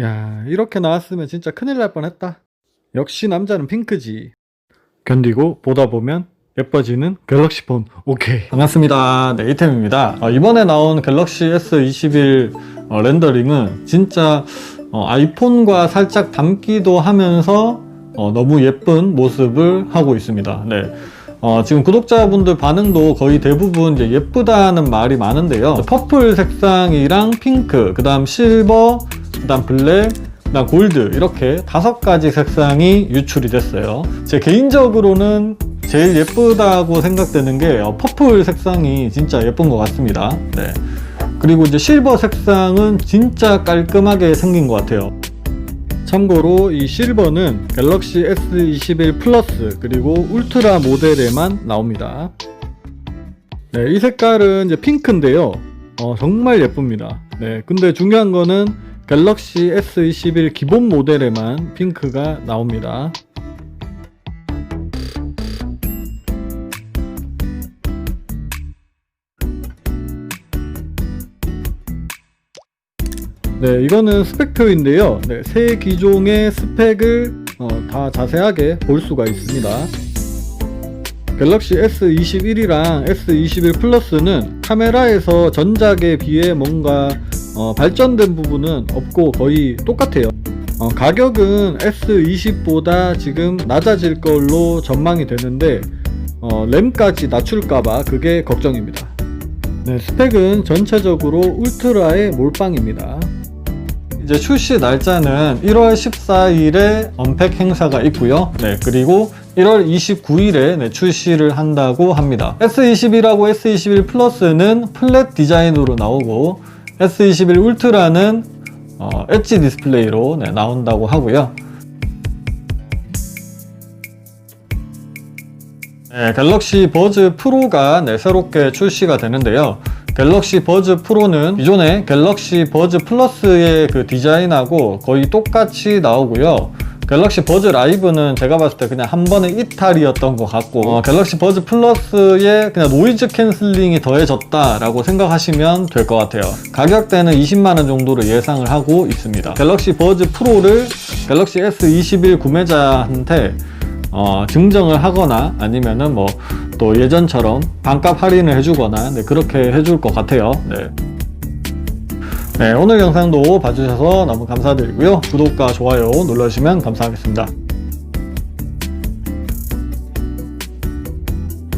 야, 이렇게 나왔으면 진짜 큰일 날 뻔했다. 역시 남자는 핑크지. 견디고 보다 보면 예뻐지는 갤럭시 폰. 오케이. 반갑습니다. 네, 이템입니다. 어, 이번에 나온 갤럭시 S21 어, 렌더링은 진짜 어, 아이폰과 살짝 닮기도 하면서 어, 너무 예쁜 모습을 하고 있습니다. 네. 어, 지금 구독자분들 반응도 거의 대부분 예쁘다는 말이 많은데요. 퍼플 색상이랑 핑크, 그 다음 실버, 그 다음 블랙, 그 다음 골드 이렇게 다섯 가지 색상이 유출이 됐어요. 제 개인적으로는 제일 예쁘다고 생각되는 게 어, 퍼플 색상이 진짜 예쁜 것 같습니다. 네. 그리고 이제 실버 색상은 진짜 깔끔하게 생긴 것 같아요. 참고로 이 실버는 갤럭시 S21 플러스 그리고 울트라 모델에만 나옵니다. 네, 이 색깔은 이제 핑크인데요. 어, 정말 예쁩니다. 네, 근데 중요한 거는 갤럭시 S21 기본 모델에만 핑크가 나옵니다. 네, 이거는 스펙표인데요. 네, 세 기종의 스펙을 어, 다 자세하게 볼 수가 있습니다. 갤럭시 S21이랑 S21 플러스는 카메라에서 전작에 비해 뭔가 어, 발전된 부분은 없고 거의 똑같아요. 어, 가격은 S20보다 지금 낮아질 걸로 전망이 되는데 어, 램까지 낮출까봐 그게 걱정입니다. 네, 스펙은 전체적으로 울트라의 몰빵입니다. 이제 출시 날짜는 1월 14일에 언팩 행사가 있고요. 네, 그리고 1월 29일에 네, 출시를 한다고 합니다. S21하고 S21 플러스는 플랫 디자인으로 나오고 S21 울트라는 어, 엣지 디스플레이로 네, 나온다고 하고요. 네, 갤럭시 버즈 프로가 네, 새롭게 출시가 되는데요. 갤럭시 버즈 프로는 기존의 갤럭시 버즈 플러스의 그 디자인하고 거의 똑같이 나오고요. 갤럭시 버즈 라이브는 제가 봤을 때 그냥 한 번의 이탈이었던 것 같고 어, 갤럭시 버즈 플러스에 그냥 노이즈 캔슬링이 더해졌다라고 생각하시면 될 것 같아요. 가격대는 20만 원 정도로 예상을 하고 있습니다. 갤럭시 버즈 프로를 갤럭시 S21 구매자한테 어, 증정을 하거나 아니면은 뭐 또 예전처럼 반값 할인을 해주거나 네, 그렇게 해줄 것 같아요. 네. 네, 오늘 영상도 봐주셔서 너무 감사드리고요. 구독과 좋아요 눌러주시면 감사하겠습니다.